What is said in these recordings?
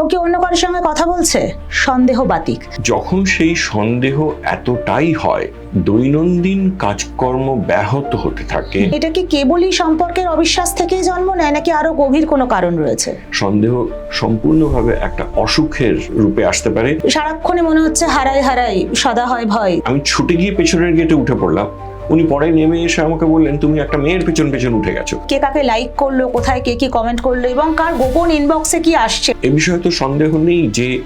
ও কি অন্য কারোর সঙ্গে কথা বলছে? সন্দেহ বাতিক। যখন সেই সন্দেহ এতটাই হয় দৈনন্দিন কাজকর্ম ব্যাহত হতে থাকে। এটা কি কেবলই সম্পর্কের অবিশ্বাস থেকেই জন্ম নেয় নাকি আরও গভীর কোনো কারণ রয়েছে? সন্দেহ সম্পূর্ণভাবে একটা অসুখের রূপে আসতে পারে। সারাক্ষণে মনে হচ্ছে হারাই হারাই সদা হয় ভয়। আমি ছুটে গিয়ে পেছনের গেটে উঠে পড়লাম। উনি পরে নেমে এসে আমাকে বললেন তুমি একটা মেয়ের পেছন পেছন উঠে গেছো। কে কাকে লাইক করল কোথায় কে কি কমেন্ট করল এবং কার গোপন ইনবক্সে কি আসছে? এ বিষয়ে তো সন্দেহ নেই যে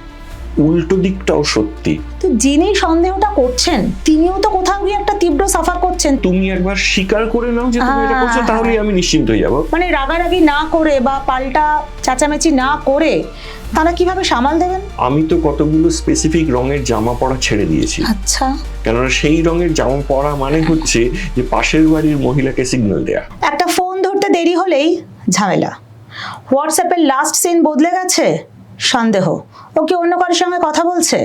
উল্টো দিকটাও সত্যি। তো যিনি সন্দেহটা করছেন তিনিও তো কোথাও গিয়ে একটা তীব্র সাফার করছেন। তুমি একবার স্বীকার করে নাও যে তুমি এটা করছ হ্যাঁ, তাহলেই আমি নিশ্চিন্ত হয়ে যাব। মানে রাগারাগি না করে বা পাল্টা চাচামেচি না করে তারা কীভাবে সামাল দেবেন? আমি তো কতগুলো স্পেসিফিক রঙের জামা পরা ছেড়ে দিয়েছি। আচ্ছা। কেননা সেই রঙের জামা পরা মানে হচ্ছে যে পাশের বাড়ির মহিলাকে সিগন্যাল দেয়া। একটা ফোন ধরতে দেরি হলেই ঝামেলা। হোয়াটসঅ্যাপের লাস্ট সিন বদলে গেছে সন্দেহ। ও কি অন্য কারোর সঙ্গে কথা বলছে?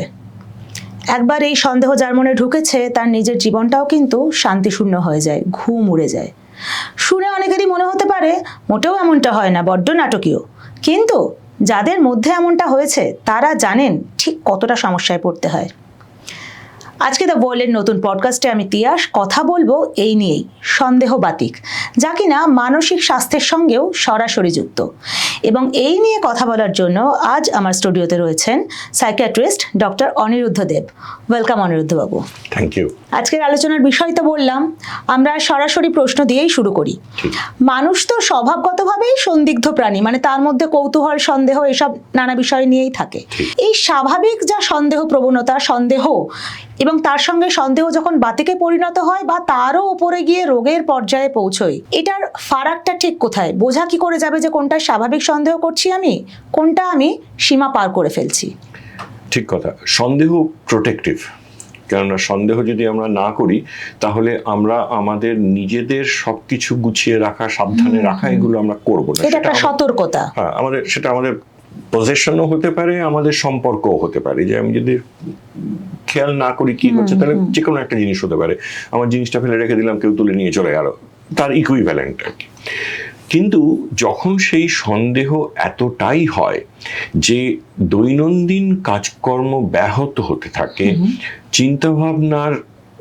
একবার এই সন্দেহ যার মনে ঢুকেছে, তার নিজের জীবনটাও কিন্তু শান্তিশূন্য হয়ে যায়, ঘুম উড়ে যায়। শুনে অনেকেরই মনে হতে পারে, মোটেও এমনটা হয় না, বড্ড নাটকীয়। কিন্তু যাদের মধ্যে এমনটা হয়েছে, তারা জানেন ঠিক কতটা সমস্যায় পড়তে হয়। আজকে দ্য ওয়ার্ল্ডের নতুন পডকাস্টে আমি তিয়াস কথা বলব এই নিয়েই সন্দেহ বাতিক যা কিনা মানসিক স্বাস্থ্যের সঙ্গেও সরাসরি যুক্ত। এবং এই নিয়ে কথা বলার জন্য আজ আমার স্টুডিওতে রয়েছেন psychiatrist doctor Aniruddha Dev. Welcome Aniruddha Babu. Thank you আজকের আলোচনার বিষয় তো বললাম আমরা সরাসরি প্রশ্ন দিয়েই শুরু করি। মানুষ তো স্বভাবগতভাবেই সন্দিগ্ধ প্রাণী মানে তার মধ্যে কৌতূহল সন্দেহ এসব নানা বিষয় নিয়েই থাকে। এই স্বাভাবিক যা সন্দেহ প্রবণতা সন্দেহ এবং তার সঙ্গে সন্দেহ যখন বাতিকে পরিণত হয় বা তারও উপরে গিয়ে রোগের পর্যায়ে পৌঁছয়। এটার ফারাকটা ঠিক কোথায়? বোঝা কি করে যাবে যে কোনটা স্বাভাবিক সন্দেহ করছি আমি কোনটা আমি সীমা পার করে ফেলছি? ঠিক কথা। সন্দেহ প্রোটেক্টিভ কেননা সন্দেহ যদি আমরা না করি তাহলে আমরা আমাদের নিজেদের সবকিছু গুছিয়ে রাখা সাবধানে রাখা এগুলো আমরা করব না। এটা একটা সতর্কতা। হ্যাঁ আমাদের সেটা আমাদের পজেশনও হতে পারে আমাদের সম্পর্কও হতে পারে। যে আমি যদি খেয়াল না করি কি হচ্ছে তাহলে যে কোনো একটা জিনিস হতে পারে। আমার জিনিসটা ফেলে রেখে দিলাম কেউ তুলে নিয়ে চলে গেল। তার ইকুইভ্যালেন্ট আর কি। কিন্তু যখন সেই সন্দেহ এতটাই হয় যে দৈনন্দিন কাজকর্ম ব্যাহত হতে থাকে চিন্তাভাবনার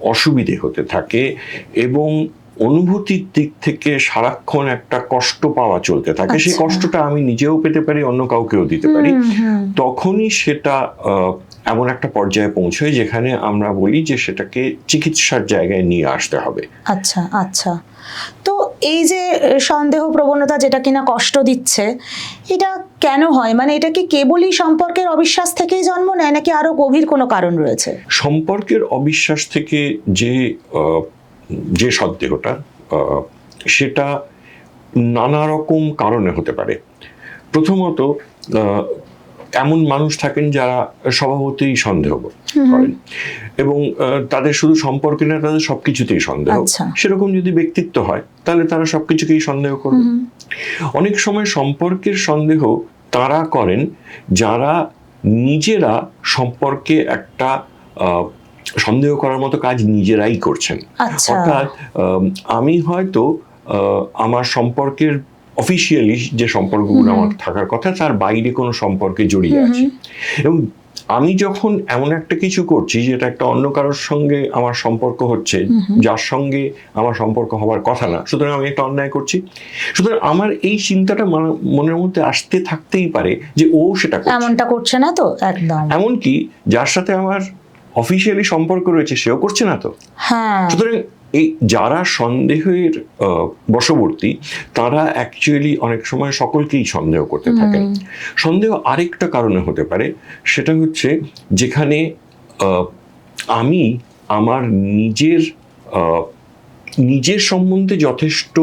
অসুবিধে হতে থাকে এবং অনুভূতির দিক থেকে সারাক্ষণ একটা কষ্ট পাওয়া চলতে থাকে। সেই আচ্ছা। কষ্টটা আমি নিজেও পেতে পারি অন্য কাউকেও দিতে পারি। তখনই সেটা এমন একটা পর্যায়ে পৌঁছয় যেখানে আমরা বলি যে সেটাকে চিকিৎসার জায়গায় নিয়ে আসতে হবে। আচ্ছা আচ্ছা। তো এই যে সন্দেহ প্রবণতা যেটা কিনা কষ্ট দিচ্ছে এটা কেন হয়? মানে এটা কি কেবলই সম্পর্কের অবিশ্বাস থেকেই জন্ম নেয় নাকি আরও গভীর কোনো কারণ রয়েছে? সম্পর্কের অবিশ্বাস থেকে যে আহ, যে সন্দেহটা সেটা নানা রকম কারণে হতে পারে। প্রথমত এমন মানুষ থাকেন যারা স্বভাবতই সন্দেহ করেন এবং তাদের শুধু সম্পর্কে না তাদের সবকিছুতেই সন্দেহ। আচ্ছা। সেরকম যদি ব্যক্তিত্ব হয় তাহলে তারা সবকিছুকেই সন্দেহ করবে। অনেক সময় সম্পর্কের সন্দেহ তারা করেন যারা নিজেরা সম্পর্কে একটা সন্দেহ করার মতো কাজ নিজেরাই করছেন। আচ্ছা। অর্থাৎ আমি হয়তো আমার সম্পর্কের অফিসিয়ালি যে সম্পর্কগুলো আমার থাকার কথা তার বাইরে কোনো সম্পর্কে জড়িয়ে আছে। এবং আমি যখন এমন একটা কিছু করছি যেটা একটা অন্য কারোর সঙ্গে আমার সম্পর্ক হচ্ছে যার সঙ্গে আমার সম্পর্ক হওয়ার কথা না সুতরাং আমি একটা অন্যায় করছি। সুতরাং আমার এই চিন্তাটা মনের মধ্যে আসতে থাকতেই পারে যে ও সেটা করছে। এমনটা করছে না তো? একদম। এমনকি যার সাথে আমার অফিসিয়ালি সম্পর্ক রয়েছে সেও করছে না তো? হ্যাঁ। সুতরাং এই যারা সন্দেহের বশবর্তী তারা অ্যাকচুয়ালি অনেক সময় সকলকেই সন্দেহ করতে থাকেন। সন্দেহ আরেকটা কারণে হতে পারে সেটা হচ্ছে যেখানে আমি আমার নিজের নিজের সম্বন্ধে যথেষ্ট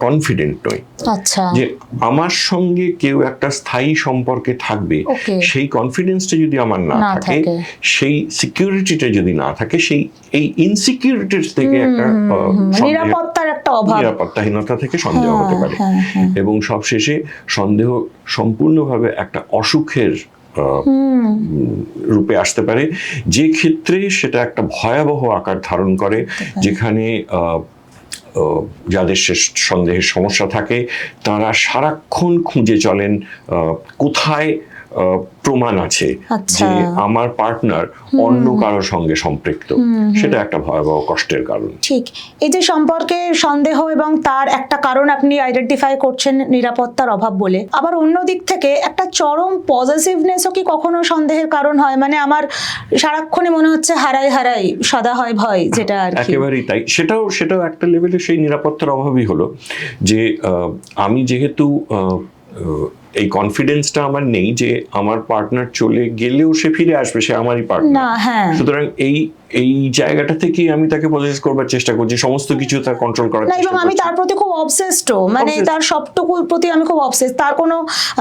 কনফিডেন্ট নই। আচ্ছা। যে আমার সঙ্গে কেউ একটা স্থায়ী সম্পর্কে থাকবে সেই কনফিডেন্সটা যদি আমার না থাকে। সেই সিকিউরিটিটা যদি না থাকে সেই এই ইনসিকিউরিটির থেকে একটা সন্দেহ- নিরাপত্তার একটা অভাব। নিরাপত্তাহীনতা থেকে সন্দেহ হতে পারে। হ্যাঁ, হ্যাঁ। এবং সবশেষে সন্দেহ সম্পূর্ণভাবে একটা অসুখের রূপে আসতে পারে। যে ক্ষেত্রে সেটা একটা ভয়াবহ আকার ধারণ করে যেখানে আহ, যাদের সে সন্দেহের সমস্যা থাকে তারা সারাক্ষণ খুঁজে চলেন কোথায় প্রমাণ আছে আচ্ছা। যে আমার পার্টনার অন্য কারোর সঙ্গে সম্পৃক্ত। সেটা একটা ভয়াবহ কষ্টের কারণ। ঠিক। এই যে সম্পর্কে সন্দেহ এবং তার একটা কারণ আপনি আইডেন্টিফাই করছেন নিরাপত্তার অভাব বলে আবার অন্য দিক থেকে একটা চরম পজিটিভনেসও কি কখনো সন্দেহের কারণ হয়? মানে আমার সারাক্ষণই মনে হচ্ছে হারাই হারাই সদা হয় ভয় যেটা আর একেবারেই তাই। সেটাও সেটাও একটা লেভেলে সেই নিরাপত্তার অভাবই হলো যে আমি যেহেতু এই কনফিডেন্সটা আমার নেই যে আমার পার্টনার চলে গেলেও সে ফিরে আসবে সে আমারই পার্টনার হ্যাঁ। সুতরাং এই এই জায়গাটা থেকেই আমি তাকে পজেস করবার চেষ্টা করছি সমস্ত কিছু তার কন্ট্রোল করার না এবং আমি তার প্রতি খুব অবসেসড মানে তার সবটুকুর প্রতি আমি খুব অবসেস তার কোনো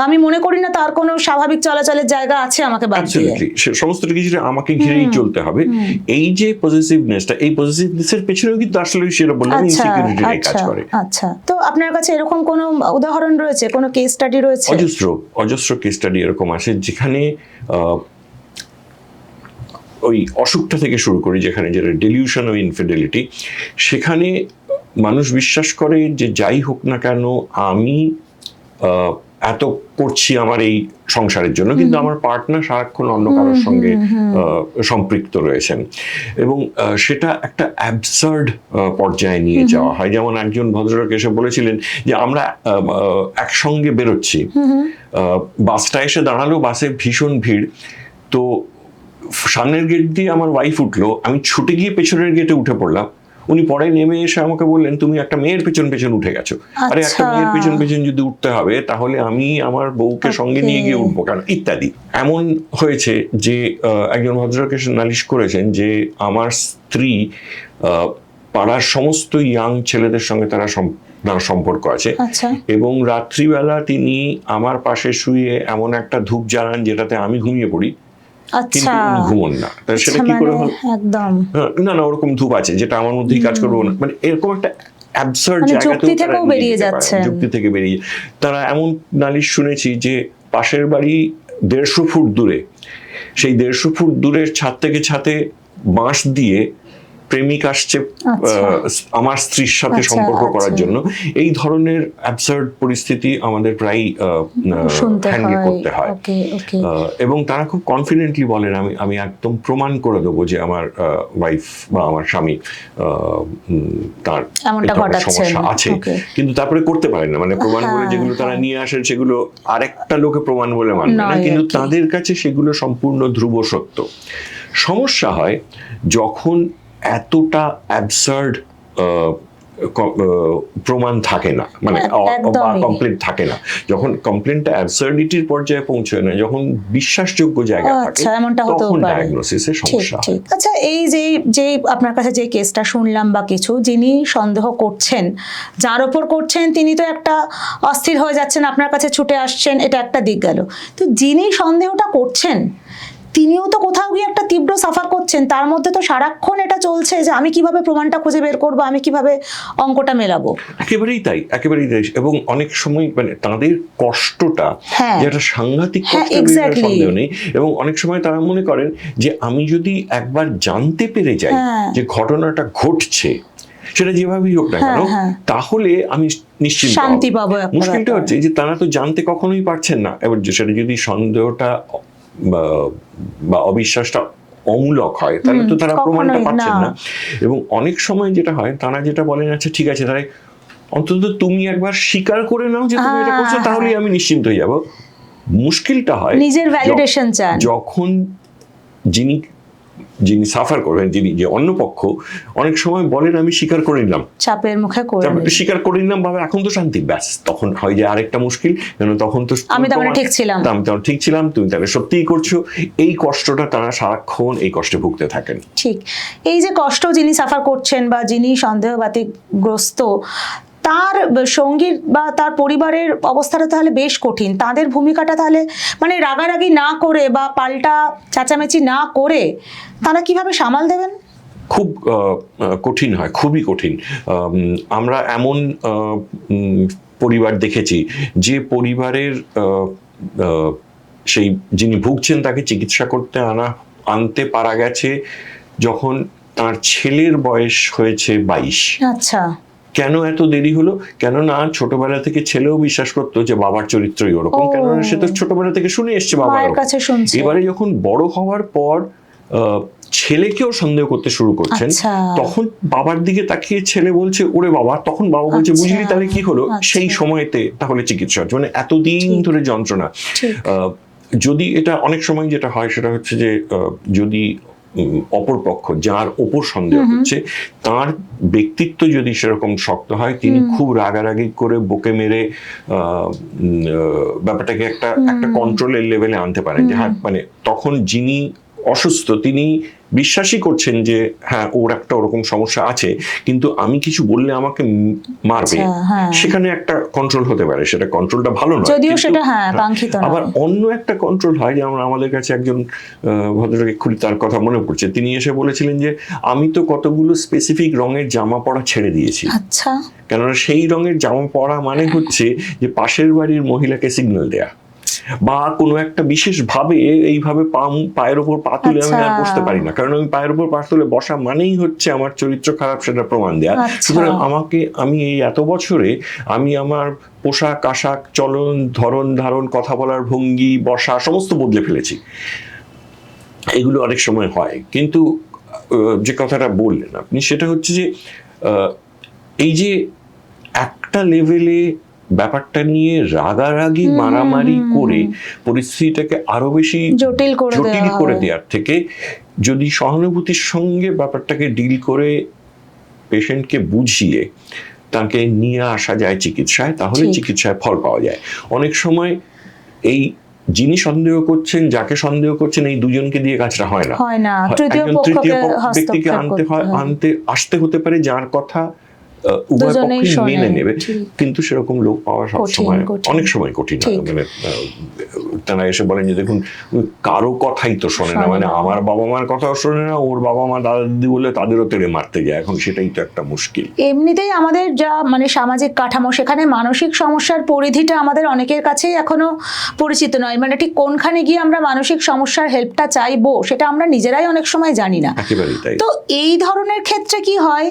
আমি মনে করি না তার কোনো স্বাভাবিক চলাচলের জায়গা আছে আমাকে বাদ দিয়ে। সমস্ত কিছু আমাকে ঘিরেই চলতে হবে। এই যে পজিটিভনেসটা এই পজিটিভনেসের পেছনেও কিন্তু আসলে সেটা বললাম আচ্ছা ইনসিকিউরিটিটাই কাজ আচ্ছা করে। আচ্ছা। তো আপনার কাছে এরকম কোনো উদাহরণ রয়েছে? কোনো কেস স্টাডি রয়েছে? অজস্র অজস্র কেস স্টাডি এরকম আসে যেখানে ওই অসুখটা থেকে শুরু করি যেখানে যেটা ডেলিউশন ও ইনফিডেলিটি সেখানে মানুষ বিশ্বাস করে যে যাই হোক না কেন আমি এত করছি আমার এই সংসারের জন্য কিন্তু আমার পার্টনার সারাক্ষণ অন্য কারোর সঙ্গে সম্পৃক্ত রয়েছেন। এবং সেটা একটা অ্যাবসার্ড পর্যায়ে নিয়ে যাওয়া হয়। যেমন একজন ভদ্রলোক এসে বলেছিলেন যে আমরা একসঙ্গে বেরোচ্ছি। বাসটা এসে দাঁড়াল বাসে ভীষণ ভিড়। তো সামনের গেট দিয়ে আমার ওয়াইফ উঠল। আমি ছুটে গিয়ে পেছনের গেটে উঠে পড়লাম। উনি পরে নেমে এসে আমাকে বললেন তুমি একটা মেয়ের পিছন পিছন উঠে গেছো। আরে একটা আচ্ছা। মেয়ের পিছন পিছন যদি উঠতে হবে তাহলে আমি আমার বউকে সঙ্গে নিয়ে গিয়ে উঠবো কেন ইত্যাদি। এমন হয়েছে যে একজন ভদ্রলোক এসে নালিশ করেছেন যে আমার স্ত্রী আহ, পাড়ার সমস্ত ইয়াং ছেলেদের সঙ্গে তারা তার সম্পর্ক আছে। আচ্ছা। এবং রাত্রিবেলা তিনি আমার পাশে শুয়ে এমন একটা ধূপ জ্বালান যেটাতে আমি ঘুমিয়ে পড়ি। কিন্তু আচ্ছা। ঘুমন না। সেটা আচ্ছা, কি করে মানে একদম। হ্যাঁ, না না ওরকম ধূপ আছে যেটা আমার মধ্যেই কাজ করব না। মানে এরকম একটা অ্যাবসার্ড মানে যুক্তি তারা থেকেও বেরিয়ে যাচ্ছে। যুক্তি থেকে বেরিয়ে তারা এমন নালিশ শুনেছি যে পাশের বাড়ি দেড়শো ফুট দূরে সেই দেড়শো ফুট দূরের ছাদ থেকে ছাতে বাঁশ দিয়ে প্রেমিক আসছে আচ্ছা। আমার স্ত্রীর সাথে আচ্ছা, সম্পর্ক করার আচ্ছা। জন্য। এই ধরনের অ্যাবসার্ড পরিস্থিতি আমাদের প্রায় হ্যান্ডেল করতে হয়। এবং তারা খুব কনফিডেন্টলি বলেন আমি আমি একদম প্রমাণ করে দেবো যে আমার ওয়াইফ বা আমার স্বামী তার সমস্যা আছে। কিন্তু তারপরে করতে পারেন না। মানে প্রমাণ বলে হ্যাঁ, যেগুলো তারা হ্যাঁ। নিয়ে আসেন সেগুলো আরেকটা লোকে প্রমাণ বলে মানবে না। কিন্তু তাদের কাছে সেগুলো সম্পূর্ণ ধ্রুব সত্য। সমস্যা হয় যখন এতটা অ্যাবসার্ড প্রমাণ থাকে না। মানে একদমই। কমপ্লেন থাকে না। যখন কমপ্লেনটা অ্যাবসার্ডিটির পর্যায়ে পৌঁছয় না যখন বিশ্বাসযোগ্য জায়গা থাকে আচ্ছা, তখন ঠিক সমস্যা হয়। আচ্ছা এই যে যে আপনার কাছে যে কেসটা শুনলাম বা কিছু যিনি সন্দেহ করছেন যার ওপর করছেন তিনি তো একটা অস্থির হয়ে যাচ্ছেন আপনার কাছে ছুটে আসছেন এটা একটা দিক গেল। তো যিনি সন্দেহটা করছেন তিনিও তো কোথাও গিয়ে একটা তীব্র সাফার করছেন তার মধ্যে তো সারাক্ষণ এটা চলছে যে আমি কীভাবে প্রমাণটা খুঁজে বের করব আমি কীভাবে অঙ্কটা মেলাবো একেবারেই তাই একেবারেই তাই এবং অনেক সময় মানে তাদের কষ্টটা হ্যাঁ। যেটা সাংঘাতিক হ্যাঁ. সন্দেহ নেই এবং অনেক সময় তারা মনে করেন যে আমি যদি একবার জানতে পেরে যাই হ্যাঁ। যে ঘটনাটা ঘটছে সেটা যেভাবেই হোক না কেন। তাহলে আমি নিশ্চিন্ত শান্তি পাবো মুশকিলটা। হচ্ছে যে তারা তো জানতে কখনোই পারছেন না এবার সেটা যদি সন্দেহটা বা- অবিশ্বাসটা অমূলক হয় তাহলে তো তারা প্রমাণটা পাচ্ছেন না। এবং অনেক সময় যেটা হয় তারা যেটা বলেন আচ্ছা ঠিক আছে তাই অন্তত তুমি একবার স্বীকার করে নাও যে তুমি এটা করছ হ্যাঁ, তাহলেই আমি নিশ্চিন্ত হয়ে যাব। মুশকিলটা হয় নিজের ভ্যালিডেশন চান। যখন যিনি যিনি সাফার করবেন যিনি যে অন্য পক্ষ অনেক সময় বলেন আমি স্বীকার করে নিলাম। চাপের মুখে করে স্বীকার করে নিলাম বাবা এখন তো শান্তি ব্যাস তখন হয় যে আরেকটা মুশকিল কেন তখন তো আমি তার মানে ঠিক ছিলাম। আমি তখন ঠিক ছিলাম তুমি তাহলে সত্যিই করছ। এই কষ্টটা তারা সারাক্ষণ এই কষ্টে ভুগতে থাকেন। ঠিক। এই যে কষ্ট যিনি সাফার করছেন বা যিনি সন্দেহবাতিগ্রস্ত তার সঙ্গীর বা তার পরিবারের অবস্থাটা তাহলে বেশ কঠিন। তাদের ভূমিকাটা তাহলে মানে রাগারাগি না করে বা পাল্টা চেঁচামেচি না করে তারা কীভাবে সামাল দেবেন? খুব কঠিন হয় খুবই কঠিন। আমরা এমন পরিবার দেখেছি যে পরিবারের সেই যিনি ভুগছেন তাকে চিকিৎসা করতে আনা আনতে পারা গেছে যখন তার ছেলের বয়স হয়েছে বাইশ। আচ্ছা। কেন এত দেরি হলো? কেননা ছোটবেলা থেকে ছেলেও বিশ্বাস করতো যে বাবার চরিত্রই ওরকম। কেননা সে তো ছোটবেলা থেকে শুনে এসছে বাবার কাছে শুনছে। এবারে যখন বড় হওয়ার পর ছেলেকেও সন্দেহ করতে শুরু করছেন। আচ্ছা। তখন বাবার দিকে তাকিয়ে ছেলে বলছে ওরে বাবা তখন বাবা বলছে আচ্ছা। বুঝলি তাহলে কি হলো? আচ্ছা। সেই সময়তে তাহলে চিকিৎসা মানে এতদিন ধরে যন্ত্রণা। আহ, যদি এটা অনেক সময় যেটা হয় সেটা হচ্ছে যে আহ, যদি অপরপক্ষ যার ওপর সন্দেহ। হচ্ছে তার ব্যক্তিত্ব যদি সেরকম শক্ত হয় তিনি খুব রাগারাগি করে বোকে মেরে ব্যাপারটাকে একটা একটা কন্ট্রোলের লেভেলে আনতে পারেন। যে হ্যাঁ মানে তখন যিনি অসুস্থ তিনি বিশ্বাসই করছেন যে হ্যাঁ ওর একটা ওরকম সমস্যা আছে কিন্তু আমি কিছু বললে আমাকে মারবে। আচ্ছা হ্যাঁ। সেখানে একটা কন্ট্রোল হতে পারে সেটা কন্ট্রোলটা ভালো নয় যদিও সেটা হ্যাঁ কাঙ্ক্ষিত আবার অন্য একটা কন্ট্রোল হয় যেমন আমাদের কাছে একজন ভদ্রলোক এক্ষুনি তার কথা মনে পড়ছে তিনি এসে বলেছিলেন যে আমি তো কতগুলো স্পেসিফিক রঙের জামা পড়া ছেড়ে দিয়েছি। আচ্ছা। কেননা সেই রঙের জামা পড়া মানে হচ্ছে যে পাশের বাড়ির মহিলাকে সিগন্যাল দেয়া। বা কোনো একটা বিশেষ ভাবে এইভাবে পা পায়ের ওপর পা তুলে আমি আর আচ্ছা। বসতে পারি না কারণ আমি পায়ের ওপর পা তুলে বসা মানেই হচ্ছে আমার চরিত্র খারাপ সেটা প্রমাণ দেয়া আচ্ছা। সুতরাং আমাকে আমি এই এত বছরে আমি আমার পোশাক আশাক চলন ধরন ধারণ কথা বলার ভঙ্গি বসা সমস্ত বদলে ফেলেছি এগুলো অনেক সময় হয় কিন্তু যে কথাটা বললেন আপনি সেটা হচ্ছে যে এই যে একটা লেভেলে ব্যাপারটা নিয়ে রাগারাগি মারামারি করে পরিস্থিতিটাকে আরও বেশি জটিল করে জটিল করে দেওয়ার থেকে যদি সহানুভূতির সঙ্গে ব্যাপারটাকে ডিল করে পেশেন্টকে বুঝিয়ে তাকে নিয়ে আসা যায় চিকিৎসায় তাহলে চিকিৎসায় ফল পাওয়া যায়। অনেক সময় এই যিনি সন্দেহ করছেন যাকে সন্দেহ করছেন এই দুজনকে দিয়ে কাজটা হয় না। হয় না। তৃতীয় ব্যক্তিকে আনতে হয়। আনতে আসতে হতে পারে যার কথা উভয় পক্ষই মেনে নেবে। কিন্তু সেরকম লোক পাওয়া সব সময় অনেক সময় কঠিন। মানে তারা এসে বলেন যে দেখুন কারও কথাই তো শোনে না। মানে আমার বাবা মার কথাও শোনে না ওর বাবা মা দাদা দিদি বলে তাদেরও তেড়ে মারতে যায়। এখন সেটাই তো একটা মুশকিল। এমনিতেই আমাদের যা মানে সামাজিক কাঠামো সেখানে মানসিক সমস্যার পরিধিটা আমাদের অনেকের কাছেই এখনও পরিচিত নয়। মানে ঠিক কোনখানে গিয়ে আমরা মানসিক সমস্যার হেল্পটা চাইব সেটা আমরা নিজেরাই অনেক সময় জানি না। তো এই ধরনের ক্ষেত্রে কি হয়?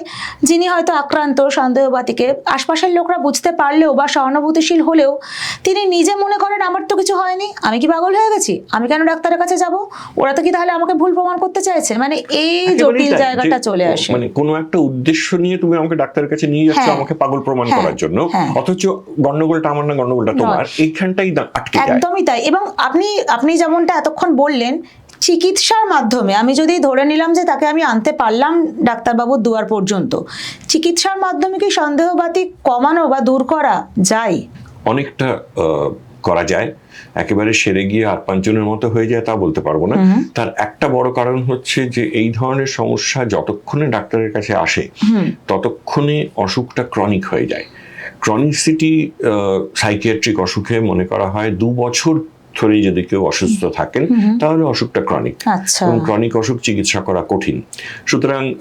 যিনি হয়তো আক্রান্ত সন্দেহবাতিকে আশপাশের লোকরা বুঝতে পারলেও বা সহানুভূতিশীল হলেও তিনি নিজে মনে করেন আমার তো কিছু হয়নি। আমি কি পাগল হয়ে গেছি? আমি কেন ডাক্তারের কাছে যাব? ওরা তো কি তাহলে আমাকে ভুল প্রমাণ করতে চাইছে? মানে এই জটিল জায়গাটা চলে আসে। মানে কোনো একটা উদ্দেশ্য নিয়ে তুমি আমাকে ডাক্তারের কাছে নিয়ে যাচ্ছ হ্যাঁ। আমাকে পাগল প্রমাণ হ্যাঁ, করার জন্য। হ্যাঁ। অথচ গন্ডগোলটা আমার না গন্ডগোলটা তোমার। এইখানটাই আটকে যায়। একদমই তাই। এবং আপনি আপনি যেমনটা এতক্ষণ বললেন চিকিৎসার মাধ্যমে আমি যদি ধরে নিলাম যে তাকে আমি আনতে পারলাম ডাক্তারবাবুর দুয়ার পর্যন্ত চিকিৎসার মাধ্যমে কি সন্দেহবাতি কমানো বা দূর করা যায়? অনেকটা করা যায়। একেবারে সেরে গিয়ে আর পাঁচজনের মতো হয়ে যায় তা বলতে পারব না। তার একটা বড় কারণ হচ্ছে যে এই ধরনের সমস্যা যতক্ষণে ডাক্তারের কাছে আসে ততক্ষণে অসুখটা ক্রনিক হয়ে যায়। ক্রনিকসিটি সাইকিয়াট্রিক অসুখে মনে করা হয় দু বছর ধরেই যদি কেউ অসুস্থ থাকেন তাহলে অসুখটা ক্রনিক আচ্ছা। এবং ক্রনিক অসুখ চিকিৎসা করা কঠিন। সুতরাং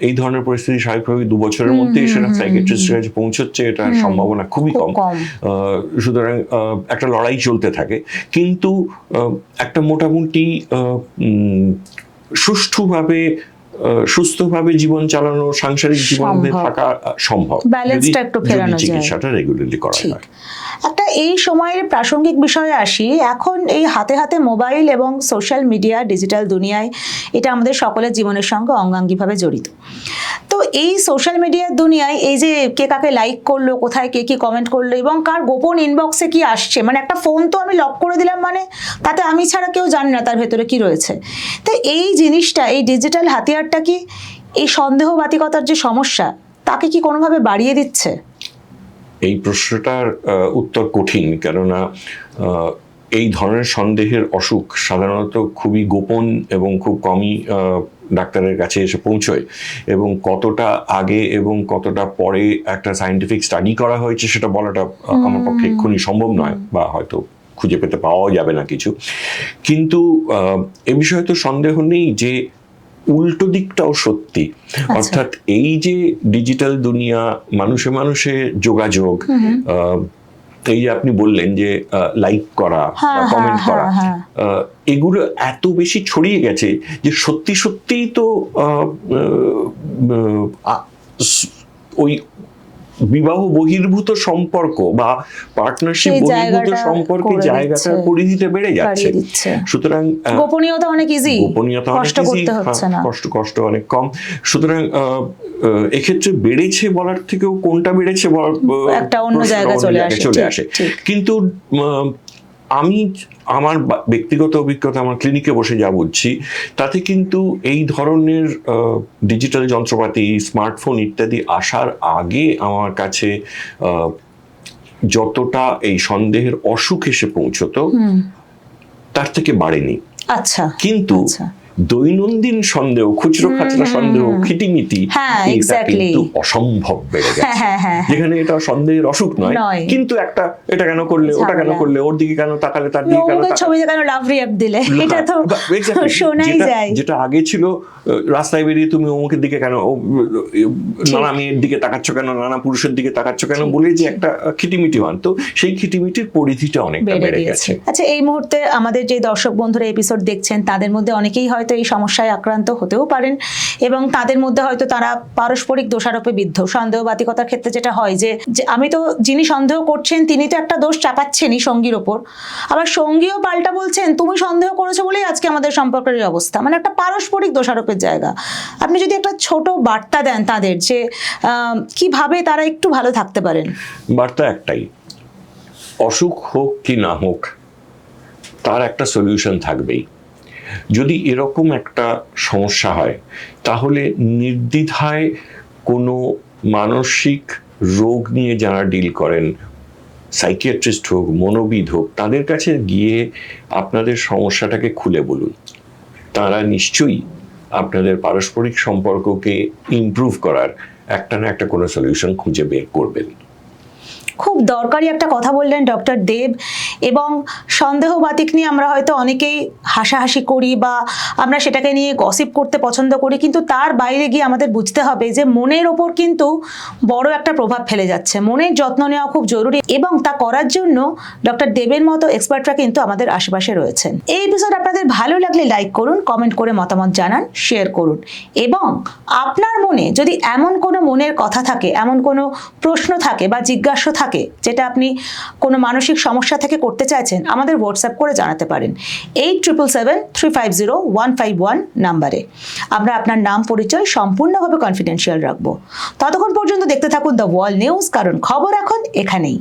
এই ধরনের পরিস্থিতি স্বাভাবিকভাবে দু বছরের হুম, মধ্যেই সেটা হুম, সাইকিয়াট্রিস্টের কাছে পৌঁছচ্ছে এটা সম্ভাবনা খুবই কম। সুতরাং একটা লড়াই চলতে থাকে। কিন্তু একটা মোটামুটি আহ, উম, সুষ্ঠুভাবে সুস্থভাবে জীবন চালানো সাংসারিক জীবনে থাকা সম্ভব। Balance টা একটু ফেরানো যায়। চিকিৎসাটা রেগুলারলি করা হয়। একটা এই সময়ের প্রাসঙ্গিক বিষয়ে আসি এখন এই হাতে হাতে মোবাইল এবং সোশ্যাল মিডিয়া ডিজিটাল দুনিয়ায় এটা আমাদের সকলের জীবনের সঙ্গে অঙ্গাঙ্গিভাবে জড়িত। তো এই সোশ্যাল মিডিয়ার দুনিয়ায় এই যে কে কাকে লাইক করল কোথায় কে কি কমেন্ট করল এবং কার গোপন ইনবক্সে কি আসছে মানে একটা ফোন তো আমি লক করে দিলাম মানে তাতে আমি ছাড়া কেউ জানে না তার ভেতরে কি রয়েছে। তো এই জিনিসটা এই ডিজিটাল হাতিয়ারটা কি? এই সন্দেহবাতিকতার যে সমস্যা তাকে কি কোনোভাবে বাড়িয়ে দিচ্ছে? এই প্রশ্নটার উত্তর কঠিন কেননা এই ধরনের সন্দেহের অসুখ সাধারণত খুবই গোপন এবং খুব কমই ডাক্তারের কাছে এসে পৌঁছয় এবং কতটা আগে এবং কতটা পরে একটা সায়েন্টিফিক স্টাডি করা হয়েছে সেটা বলাটা আমার পক্ষে এক্ষুনি সম্ভব নয় বা হয়তো খুঁজে পেতে পাওয়াও যাবে না কিছু। কিন্তু এ বিষয়ে তো সন্দেহ নেই যে উল্টো দিকটাও সত্যি অর্থাৎ এই যে ডিজিটাল দুনিয়া মানুষে মানুষে যোগাযোগ এই যে আপনি বললেন যে লাইক করা হ্যাঁ, হ্যাঁ, কমেন্ট করা হ্যাঁ, হ্যাঁ। এগুলো এত বেশি ছড়িয়ে গেছে যে সত্যি সত্যিই তো ওই বিবাহ বহির্ভূত সম্পর্ক বা পার্টনারশিপ বহির্ভূত জায়গাটা সম্পর্কে জায়গাটার দিচ্ছে। পরিধিতে বেড়ে যাচ্ছে। সুতরাং গোপনীয়তা অনেক ইজি গোপনীয়তা কষ্ট করতে হ্যাঁ, হচ্ছে না। কষ্ট কষ্ট অনেক কম। সুতরাং এক্ষেত্রে বেড়েছে বলার থেকেও কোনটা বেড়েছে একটা অন্য জায়গা জায়গায় চলে আসে। কিন্তু আমি আমার ব্যক্তিগত অভিজ্ঞতা আমার ক্লিনিকে বসে যা বুঝছি তাতে কিন্তু এই ধরনের ডিজিটাল যন্ত্রপাতি স্মার্টফোন ইত্যাদি আসার আগে আমার কাছে আহ, যতটা এই সন্দেহের অসুখ এসে পৌঁছতো তার থেকে বাড়েনি। আচ্ছা। কিন্তু আচ্ছা। দৈনন্দিন সন্দেহ খুচরো খাচরা সন্দেহ খিটিমিটি হ্যাঁ, এটা কিন্তু অসম্ভব বেড়ে হ্যাঁ গেছে। হ্যাঁ হ্যাঁ যেখানে এটা সন্দেহের অসুখ নয়। কিন্তু একটা এটা কেন করলে ওটা কেন করলে ওর দিকে কেন তাকালে তার দিকে কেন ছবিতে কেন লাভ রিয়াক্ট দিলে? এটা তো শোনাই যেটা- যায়। যেটা আগে ছিল রাস্তায় বেরিয়ে তুমি অমুকের দিকে কেন নানা মেয়ের দিকে তাকাচ্ছ কেন নানা পুরুষের দিকে তাকাচ্ছ কেন বলে যে একটা খিটিমিটি হন তো সেই খিটিমিটির পরিধিটা অনেকটা বেড়ে গেছে। আচ্ছা এই মুহূর্তে আমাদের যে দর্শক বন্ধুরা এপিসোড দেখছেন তাদের মধ্যে অনেকেই হয়তো এই সমস্যায় আক্রান্ত হতেও পারেন এবং তাদের মধ্যে হয়তো তারা পারস্পরিক দোষারোপে বিদ্ধ। সন্দেহবাতিকতার ক্ষেত্রে যেটা হয় যে আমি তো যিনি সন্দেহ করছেন, তিনি তো একটা দোষ চাপাচ্ছেনই সঙ্গীর ওপর। আবার সঙ্গীও পাল্টা বলছেন, তুমি সন্দেহ করেছ বলেই আজকে আমাদের সম্পর্কের এই অবস্থা। মানে একটা পারস্পরিক দোষারোপের জায়গা। আপনি যদি একটা ছোট বার্তা দেন তাদের যে কীভাবে তারা একটু ভালো থাকতে পারেন? বার্তা একটাই, অসুখ হোক কি না হোক, তার একটা সলিউশন থাকবেই। যদি এরকম একটা সমস্যা হয়, তাহলে নির্দ্বিধায় কোনো মানসিক রোগ নিয়ে যারা ডিল করেন সাইকিয়াট্রিস্ট হোক, মনোবিদ হোক, তাদের কাছে গিয়ে আপনাদের সমস্যাটাকে খুলে বলুন। তারা নিশ্চয়ই আপনাদের পারস্পরিক সম্পর্ককে ইমপ্রুভ করার একটা না একটা কোনো সলিউশন খুঁজে বের করবেন। খুব দরকারি একটা কথা বললেন ডক্টর দেব এবং সন্দেহ বাতিক নিয়ে আমরা হয়তো অনেকেই হাসাহাসি করি বা আমরা সেটাকে নিয়ে গসিপ করতে পছন্দ করি, কিন্তু তার বাইরে গিয়ে আমাদের বুঝতে হবে যে মনের ওপর কিন্তু বড় একটা প্রভাব ফেলে যাচ্ছে। মনের যত্ন নেওয়া খুব জরুরি এবং তা করার জন্য ডক্টর দেবের মতো এক্সপার্টরা কিন্তু আমাদের আশেপাশে রয়েছেন। এই এপিসোড আপনাদের ভালো লাগলে লাইক করুন কমেন্ট করে মতামত জানান শেয়ার করুন এবং আপনার মনে যদি এমন কোনো মনের কথা থাকে, এমন কোনো প্রশ্ন থাকে বা জিজ্ঞাসা থাকে, যেটা আপনি কোনো মানসিক সমস্যা থেকে করতে চাইছেন, আমাদের হোয়াটসঅ্যাপ করে জানাতে পারেন। Eight triple seven three five zero one five one নাম্বারে। আমরা আপনার নাম, পরিচয় সম্পূর্ণভাবে কনফিডেন্সিয়াল রাখব। ততক্ষণ পর্যন্ত দেখতে থাকুন দ্য ওয়াল নিউজ কারণ খবর এখন এখানেই।